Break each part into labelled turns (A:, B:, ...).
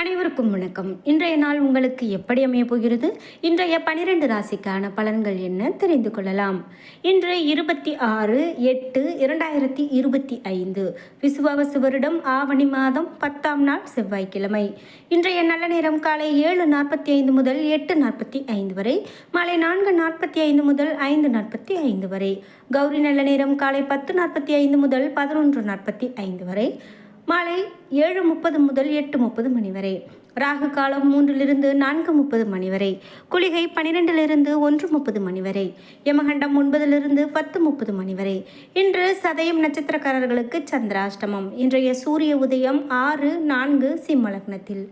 A: அனைவருக்கும் வணக்கம். இன்றைய நாள் உங்களுக்கு எப்படி அமைய போகிறது? இன்றைய பனிரெண்டு ராசிக்கான பலன்கள் என்ன? தெரிந்து கொள்ளலாம். இன்று இருபத்தி ஆறு எட்டு இரண்டாயிரத்தி இருபத்தி ஐந்து. விசுவாவசு வருடம் ஆவணி மாதம் பத்தாம் நாள் செவ்வாய்க்கிழமை. இன்றைய நல்ல நேரம் காலை ஏழு நாற்பத்தி ஐந்து முதல் எட்டு நாற்பத்தி ஐந்து வரை மாலை நான்கு நாற்பத்தி ஐந்து முதல் ஐந்து நாற்பத்தி ஐந்து வரை. கௌரி நல்ல நேரம் காலை பத்து நாற்பத்தி ஐந்து முதல் பதினொன்று நாற்பத்தி ஐந்து வரை. மாலை ஏழு முப்பது முதல் எட்டு முப்பது மணி வரை. ராகு காலம் மூன்றிலிருந்து நான்கு முப்பது மணி வரை. குளிகை பனிரெண்டிலிருந்து ஒன்று முப்பது மணி வரை. யமகண்டம் ஒன்பதிலிருந்து பத்து முப்பது மணி வரை. இன்று சதயம் நட்சத்திரக்காரர்களுக்கு சந்திராஷ்டமம். இன்றைய சூரிய உதயம் ஆறு நான்கு சிம்ம லக்னத்தில்.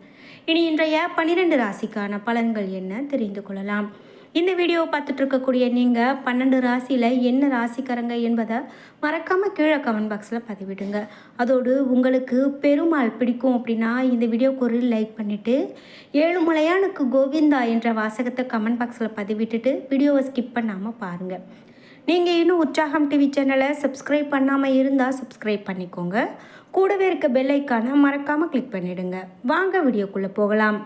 A: இனி இன்றைய பனிரெண்டு ராசிக்கான பலன்கள் என்ன தெரிந்து கொள்ளலாம். இந்த வீடியோவை பார்த்துட்டு இருக்கக்கூடிய நீங்கள் பன்னெண்டு ராசியில் என்ன ராசிக்காரங்க என்பதை மறக்காமல் கீழே கமெண்ட் பாக்ஸில் பதிவிடுங்க. அதோடு உங்களுக்கு பெருமாள் பிடிக்கும் அப்படின்னா இந்த வீடியோக்கு ஒரு லைக் பண்ணிவிட்டு ஏழுமலையானுக்கு கோவிந்தா என்ற வாசகத்தை கமெண்ட் பாக்ஸில் பதிவிட்டுட்டு வீடியோவை ஸ்கிப் பண்ணாமல் பாருங்கள் நீங்கள் இன்னும் உற்சாகம் டிவி சேனலை சப்ஸ்கிரைப் பண்ணாமல் இருந்தால் சப்ஸ்கிரைப் பண்ணிக்கோங்க. கூடவே இருக்க பெல் ஐக்கானை மறக்காமல் கிளிக் பண்ணிவிடுங்க வாங்க வீடியோக்குள்ளே போகலாம்.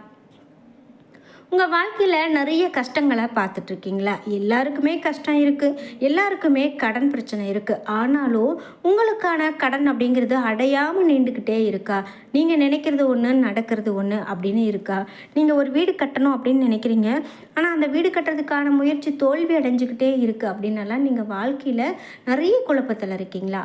A: உங்கள் வாழ்க்கையில் நிறைய கஷ்டங்களை பார்த்துட்ருக்கீங்களா? எல்லாருக்குமே கஷ்டம் இருக்குது எல்லாருக்குமே கடன் பிரச்சனை இருக்குது ஆனாலும் உங்களுக்கான கடன் அப்படிங்கிறது அடையாமல் நீண்டுக்கிட்டே இருக்கா? நீங்கள் நினைக்கிறது ஒன்று நடக்கிறது ஒன்று அப்படின்னு இருக்கா? நீங்கள் ஒரு வீடு கட்டணும் அப்படின்னு நினைக்கிறீங்க. ஆனால் அந்த வீடு கட்டுறதுக்கான முயற்சி தோல்வி அடைஞ்சிக்கிட்டே இருக்குது அப்படின்னலாம் நீங்கள் வாழ்க்கையில் நிறைய குழப்பத்தில் இருக்கீங்களா?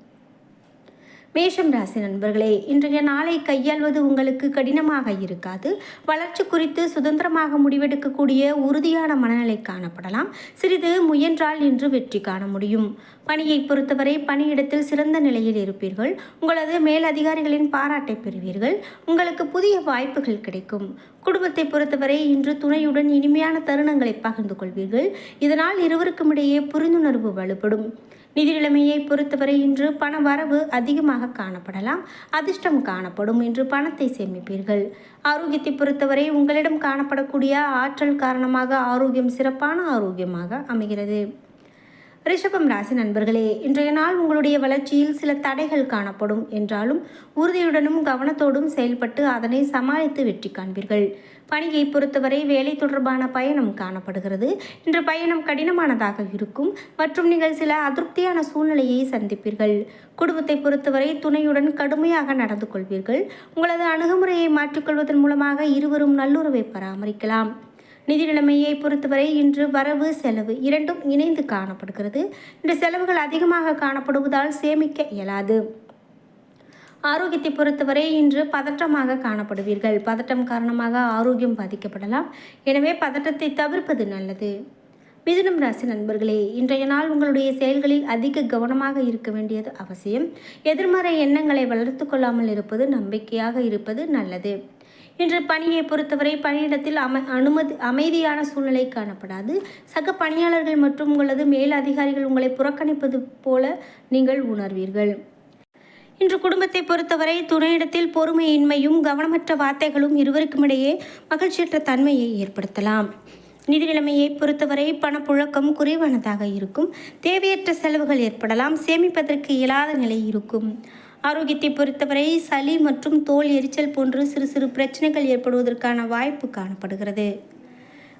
A: மேஷம் ராசி நண்பர்களே இன்றைய நாளை கையாள்வது உங்களுக்கு கடினமாக இருக்காது. வளர்ச்சி குறித்து சுதந்திரமாக முடிவெடுக்கக்கூடிய உறுதியான மனநிலை காணப்படலாம். சிறிது முயன்றால் இன்று வெற்றி காண முடியும். பணியை பொறுத்தவரை பணியிடத்தில் சிறந்த நிலையில் இருப்பீர்கள். உங்களது மேல் அதிகாரிகளின் பாராட்டை பெறுவீர்கள். உங்களுக்கு புதிய வாய்ப்புகள் கிடைக்கும். குடும்பத்தை பொறுத்தவரை இன்று துணையுடன் இனிமையான தருணங்களை பகிர்ந்து கொள்வீர்கள். இதனால் இருவருக்கும் இடையே புரிந்துணர்வு வலுப்படும். நிதி நிலைமையை பொறுத்தவரை இன்று பண வரவு அதிகமாக காணப்படலாம். அதிர்ஷ்டம் காணப்படும் இன்று பணத்தை சேமிப்பீர்கள். ஆரோக்கியத்தை பொறுத்தவரை உங்களிடம் காணப்படக்கூடிய ஆற்றல் காரணமாக ஆரோக்கியம் சிறப்பான ஆரோக்கியமாக அமைகிறது. ரிஷபம் ராசி நண்பர்களே இன்றைய நாள் உங்களுடைய வளர்ச்சியில் சில தடைகள் காணப்படும் என்றாலும் உறுதியுடனும் கவனத்தோடும் செயல்பட்டு அதனை சமாளித்து வெற்றி காண்பீர்கள். பணியை பொறுத்தவரை வேலை தொடர்பான பயணம் காணப்படுகிறது. இன்று பயணம் கடினமானதாக இருக்கும். மற்றும் நீங்கள் சில அதிருப்தியான சூழ்நிலையை சந்திப்பீர்கள். குடும்பத்தை பொறுத்தவரை துணையுடன் கடுமையாக நடந்து கொள்வீர்கள். உங்களது அணுகுமுறையை மாற்றிக்கொள்வதன் மூலமாக இருவரும் நல்லுறவை பராமரிக்கலாம். நிதி நிலைமையை பொறுத்தவரை இன்று வரவு செலவு இரண்டும் இணைந்து காணப்படுகிறது. இந்த செலவுகள் அதிகமாக காணப்படுவதால் சேமிக்க இயலாது. ஆரோக்கியத்தை பொறுத்தவரை இன்று பதற்றமாக காணப்படுவீர்கள். பதட்டம் காரணமாக ஆரோக்கியம் பாதிக்கப்படலாம். எனவே பதட்டத்தை தவிர்ப்பது நல்லது. மிதுனம் ராசி நண்பர்களே இன்றைய நாள் உங்களுடைய செயல்களில் அதிக கவனமாக இருக்க வேண்டியது அவசியம். எதிர்மறை எண்ணங்களை வளர்த்து கொள்ளாமல் இருப்பது நம்பிக்கையாக இருப்பது நல்லது. இன்று பணியை பொறுத்தவரை பணியிடத்தில் அம அனுமதி அமைதியான சூழ்நிலை காணப்படாது. சக பணியாளர்கள் மற்றும் உங்களது மேல் அதிகாரிகள் உங்களை புறக்கணிப்பது போல நீங்கள் உணர்வீர்கள். இன்று குடும்பத்தை பொறுத்தவரை துணையிடத்தில் பொறுமையின்மையும் கவனமற்ற வார்த்தைகளும் இருவருக்கும் இடையே மகிழ்ச்சியற்ற தன்மையை ஏற்படுத்தலாம். நிதி நிலைமையை பொறுத்தவரை பணப்புழக்கம் குறைவானதாக இருக்கும். தேவையற்ற செலவுகள் ஏற்படலாம். சேமிப்பதற்கு இயலாத நிலை இருக்கும். ஆரோக்கியத்தை பொறுத்தவரை சளி மற்றும் தோல் எரிச்சல் போன்று சிறு சிறு பிரச்சனைகள் ஏற்படுவதற்கான வாய்ப்பு காணப்படுகிறது.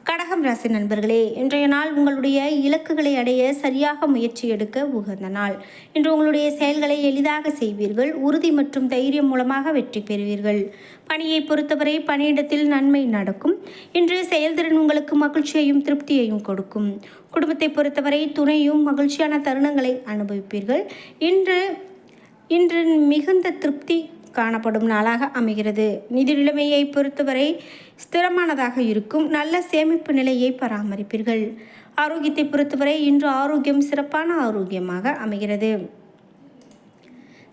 A: கடகம் ராசி நண்பர்களே இன்றைய நாள் உங்களுடைய இலக்குகளை அடைய சரியாக முயற்சி எடுக்க உகந்த நாள். இன்று உங்களுடைய செயல்களை எளிதாக செய்வீர்கள் உறுதி மற்றும் தைரியம் மூலமாக வெற்றி பெறுவீர்கள். பணியை பொறுத்தவரை பணியிடத்தில் நன்மை நடக்கும். இன்று செயல்திறன் உங்களுக்கு மகிழ்ச்சியையும் திருப்தியையும் கொடுக்கும். குடும்பத்தை பொறுத்தவரை துணையும் மகிழ்ச்சியான தருணங்களை அனுபவிப்பீர்கள். இன்று இன்று மிகுந்த திருப்தி காணப்படும் நாளாக அமைகிறது. நிதி நிலைமையை பொறுத்தவரை ஸ்திரமானதாக இருக்கும் நல்ல சேமிப்பு நிலையை பராமரிப்பீர்கள். ஆரோக்கியத்தை பொறுத்தவரை இன்று ஆரோக்கியம் சிறப்பான ஆரோக்கியமாக அமைகிறது.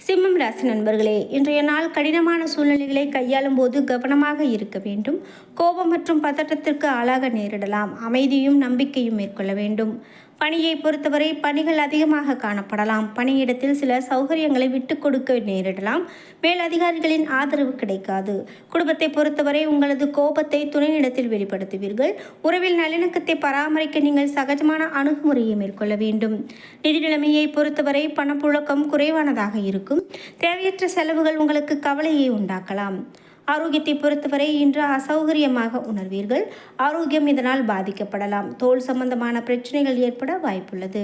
A: சிம்மம் ராசி நண்பர்களே இன்றைய நாள் கடினமான சூழ்நிலைகளை கையாளும் போது கவனமாக இருக்க வேண்டும். கோபம் மற்றும் பதட்டத்திற்கு ஆளாக நேரிடலாம். அமைதியும் நம்பிக்கையும் மேற்கொள்ள வேண்டும். பணியை பொறுத்தவரை பணிகள் அதிகமாக காணப்படலாம். பணியிடத்தில் சில சௌகரியங்களை விட்டு கொடுக்க நேரிடலாம். மேலதிகாரிகளின் ஆதரவு கிடைக்காது. குடும்பத்தை பொறுத்தவரை உங்களது கோபத்தை துணையிடத்தில் வெளிப்படுத்துவீர்கள். உறவில் நல்லிணக்கத்தை பராமரிக்க நீங்கள் சகஜமான அணுகுமுறையை மேற்கொள்ள வேண்டும். நிதி நிலைமையை பொறுத்தவரை பணப்புழக்கம் குறைவானதாக இருக்கும். தேவையற்ற செலவுகள் உங்களுக்கு கவலையை உண்டாக்கலாம். ஆரோக்கியத்தை பொறுத்தவரை இன்று அசௌகரியமாக உணர்வீர்கள். ஆரோக்கியம் இதனால் பாதிக்கப்படலாம். தோல் சம்பந்தமான பிரச்சனைகள் ஏற்பட வாய்ப்புள்ளது.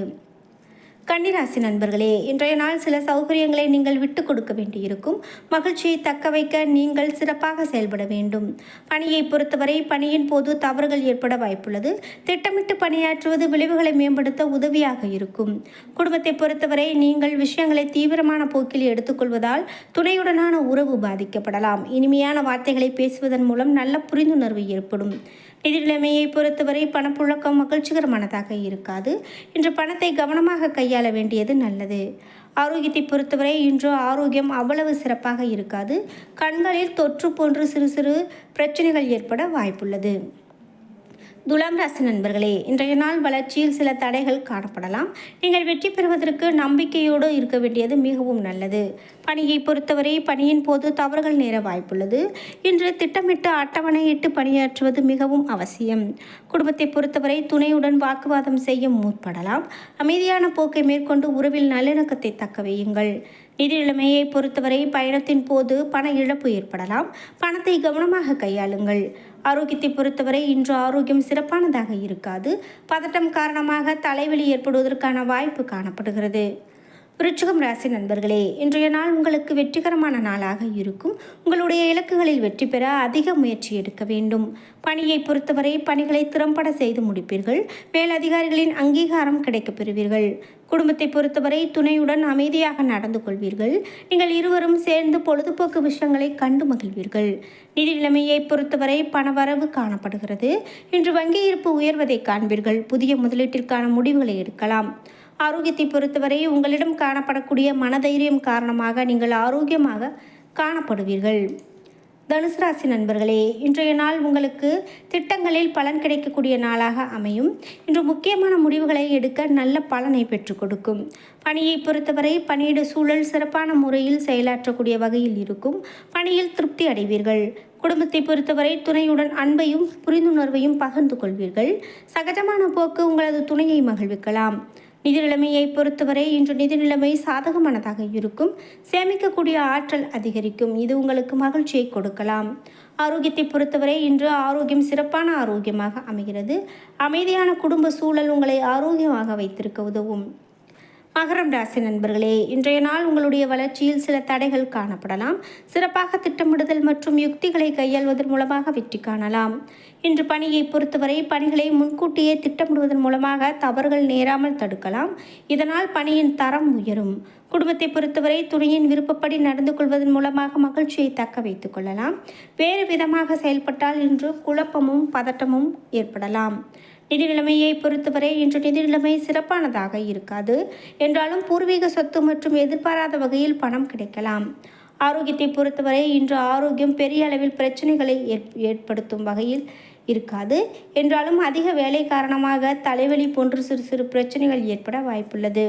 A: கன்னிராசி நண்பர்களே இன்றைய நாள் சில சௌகரியங்களை நீங்கள் விட்டு கொடுக்க வேண்டியிருக்கும். மகிழ்ச்சியை தக்க வைக்க நீங்கள் சிறப்பாக செயல்பட வேண்டும். பணியை பொறுத்தவரை பணியின் போது தவறுகள் ஏற்பட வாய்ப்புள்ளது. திட்டமிட்டு பணியாற்றுவது விளைவுகளை மேம்படுத்த உதவியாக இருக்கும். குடும்பத்தை பொறுத்தவரை நீங்கள் விஷயங்களை தீவிரமான போக்கில் எடுத்துக்கொள்வதால் துணையுடனான உறவு பாதிக்கப்படலாம். இனிமையான வார்த்தைகளை பேசுவதன் மூலம் நல்ல புரிந்துணர்வு ஏற்படும். நிதிநிலைமையை பொறுத்தவரை பணப்புழக்கம் மகிழ்ச்சிகரமானதாக இருக்காது. இன்று பணத்தை கவனமாக கையாள வேண்டியது நல்லது. ஆரோக்கியத்தை பொறுத்தவரை இன்று ஆரோக்கியம் அவ்வளவு சிறப்பாக இருக்காது. கண்களில் தொற்று போன்று சிறு சிறு பிரச்சனைகள் ஏற்பட வாய்ப்புள்ளது. துலாம் ராசி நண்பர்களே இன்றைய நாள் வளர்ச்சியில் சில தடைகள் காணப்படலாம். நீங்கள் வெற்றி பெறுவதற்கு நம்பிக்கையோடு இருக்க வேண்டியது மிகவும் நல்லது. பணியை பொறுத்தவரை பணியின் போது தவறுகள் நேர வாய்ப்புள்ளது. இன்று திட்டமிட்டு அட்டவணையிட்டு பணியாற்றுவது மிகவும் அவசியம். குடும்பத்தை பொறுத்தவரை துணையுடன் வாக்குவாதம் செய்ய முற்படலாம். அமைதியான போக்கை மேற்கொண்டு உறவில் நல்லிணக்கத்தை தக்க வையுங்கள். நிதி நிலைமையை பொறுத்தவரை பயணத்தின் போது பண இழப்பு ஏற்படலாம். பணத்தை கவனமாக கையாளுங்கள். ஆரோக்கியத்தை பொறுத்தவரை இன்று ஆரோக்கியம் சிறப்பானதாக இருக்காது. பதட்டம் காரணமாக தலைவலி ஏற்படுவதற்கான வாய்ப்பு காணப்படுகிறது. விருச்சிகம் ராசி நண்பர்களே இன்றைய நாள் உங்களுக்கு வெற்றிகரமான நாளாக இருக்கும். உங்களுடைய இலக்குகளில் வெற்றி பெற அதிக முயற்சி எடுக்க வேண்டும். பணியை பொறுத்தவரை பணிகளை திறம்பட செய்து முடிப்பீர்கள். மேலதிகாரிகளின் அங்கீகாரம் கிடைக்கப் பெறுவீர்கள். குடும்பத்தை பொறுத்தவரை துணையுடன் அமைதியாக நடந்து கொள்வீர்கள். நீங்கள் இருவரும் சேர்ந்து பொழுதுபோக்கு விஷயங்களை கண்டு மகிழ்வீர்கள். நிதி நிலைமையை பொறுத்தவரை பணவரவு காணப்படுகிறது. இன்று வங்கி இருப்பு உயர்வதை காண்பீர்கள். புதிய முதலீட்டிற்கான முடிவுகளை எடுக்கலாம். ஆரோக்கியத்தை பொறுத்தவரை உங்களிடம் காணப்படக்கூடிய மனதைரியம் காரணமாக நீங்கள் ஆரோக்கியமாக காணப்படுவீர்கள். தனுசு ராசி நண்பர்களே இன்றைய நாள் உங்களுக்கு திட்டங்களில் பலன் கிடைக்கக்கூடிய நாளாக அமையும். இன்று முக்கியமான முடிவுகளை எடுக்க நல்ல பலனை பெற்றுக் கொடுக்கும். பணியை பொறுத்தவரை பணியிட சூழல் சிறப்பான முறையில் செயலாற்றக்கூடிய வகையில் இருக்கும். பணியில் திருப்தி அடைவீர்கள். குடும்பத்தை பொறுத்தவரை துணையுடன் அன்பையும் புரிந்துணர்வையும் பகிர்ந்து கொள்வீர்கள். சகஜமான போக்கு உங்களது துணையை மகிழ்விக்கலாம். நிதி நிலைமையை பொறுத்தவரை இன்று நிதி நிலைமை சாதகமானதாக இருக்கும். சேமிக்கக்கூடிய ஆற்றல் அதிகரிக்கும். இது உங்களுக்கு மகிழ்ச்சியை கொடுக்கலாம். ஆரோக்கியத்தை பொறுத்தவரை இன்று ஆரோக்கியம் சிறப்பான ஆரோக்கியமாக அமைகிறது. அமைதியான குடும்ப சூழல் உங்களை ஆரோக்கியமாக வைத்திருக்க உதவும். மகரம் ராசி நண்பர்களே இன்றைய நாள் உங்களுடைய வளர்ச்சியில் சில தடைகள் காணப்படலாம். சிறப்பாக திட்டமிடுதல் மற்றும் யுக்திகளை கையாள்வதன் மூலமாக வெற்றி காணலாம். இன்று பணியை பொறுத்தவரை பணிகளை முன்கூட்டியே திட்டமிடுவதன் மூலமாக தவறுகள் நேராமல் தடுக்கலாம். இதனால் பணியின் தரம் உயரும். குடும்பத்தை பொறுத்தவரை துணையின் விருப்பப்படி நடந்து கொள்வதன் மூலமாக மகிழ்ச்சியை தக்க வைத்துக் கொள்ளலாம். வேறு விதமாக செயல்பட்டால் இன்று குழப்பமும் பதட்டமும் ஏற்படலாம். நிதி நிலைமையை பொறுத்தவரை இன்று நிதி நிலைமை சிறப்பானதாக இருக்காது. என்றாலும் பூர்வீக சொத்து மற்றும் எதிர்பாராத வகையில் பணம் கிடைக்கலாம். ஆரோக்கியத்தை பொறுத்தவரை இன்று ஆரோக்கியம் பெரிய அளவில் பிரச்சனைகளை ஏற்படுத்தும் வகையில் இருக்காது. என்றாலும் அதிக வேலை காரணமாக தலைவலி போன்ற சிறு சிறு பிரச்சனைகள் ஏற்பட வாய்ப்புள்ளது.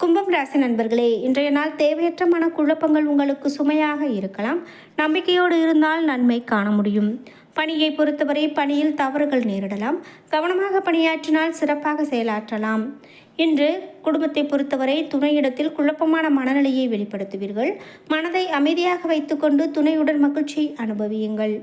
A: கும்பம் ராசி நண்பர்களே இன்றைய நாள் தேவையற்ற மன குழப்பங்கள் உங்களுக்கு சுமையாக இருக்கலாம். நம்பிக்கையோடு இருந்தால் நன்மை காண முடியும். பணியை பொறுத்தவரை பணியில் தவறுகள் நேரிடலாம். கவனமாக பணியாற்றினால் சிறப்பாக செயலாற்றலாம். இன்று குடும்பத்தை பொறுத்தவரை துணையிடத்தில் குழப்பமான மனநிலையை வெளிப்படுத்துவீர்கள். மனதை அமைதியாக வைத்துக்கொண்டு துணையுடன் மகிழ்ச்சியை அனுபவியுங்கள்.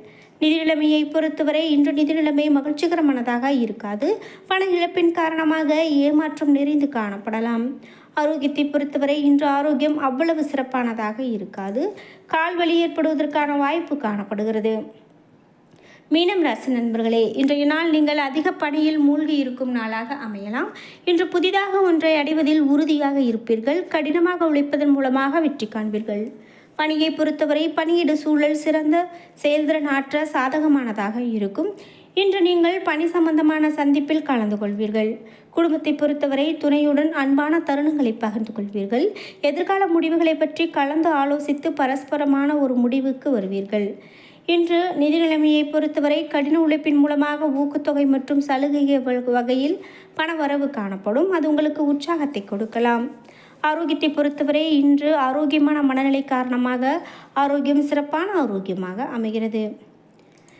A: நிதி நிலைமையை பொறுத்தவரை இன்று நிதி நிலைமை மகிழ்ச்சிகரமானதாக இருக்காது. பண இழப்பின் காரணமாக ஏமாற்றம் நிறைந்து காணப்படலாம். ஆரோக்கியத்தை பொறுத்தவரை இன்று ஆரோக்கியம் அவ்வளவு சிறப்பானதாக இருக்காது. கால் வலி ஏற்படுவதற்கான வாய்ப்பு காணப்படுகிறது. மீனம் ராசி நண்பர்களே இன்றைய நாள் நீங்கள் அதிக பணியில் மூழ்கி இருக்கும் நாளாக அமையலாம். இன்று புதிதாக ஒன்றை அடைவதில் உறுதியாக இருப்பீர்கள். கடினமாக உழைப்பதன் மூலமாக வெற்றி காண்பீர்கள். பணியை பொறுத்தவரை பணியிட சூழல் சிறந்த செயல்திறன் ஆற்ற சாதகமானதாக இருக்கும். இன்று நீங்கள் பணி சம்பந்தமான சந்திப்பில் கலந்து கொள்வீர்கள். குடும்பத்தை பொறுத்தவரை துணையுடன் அன்பான தருணங்களை பகிர்ந்து கொள்வீர்கள். எதிர்கால முடிவுகளை பற்றி கலந்து ஆலோசித்து பரஸ்பரமான ஒரு முடிவுக்கு வருவீர்கள். இன்று நிதி நிலைமையை பொறுத்தவரை கடின உழைப்பின் மூலமாக ஊக்கத்தொகை மற்றும் சலுகை வ- வகையில் பணவரவு காணப்படும். அது உங்களுக்கு உற்சாகத்தை கொடுக்கலாம். ஆரோக்கியத்தை பொறுத்தவரை இன்று ஆரோக்கியமான மனநிலை காரணமாக ஆரோக்கியம் சிறப்பான ஆரோக்கியமாக அமைகிறது.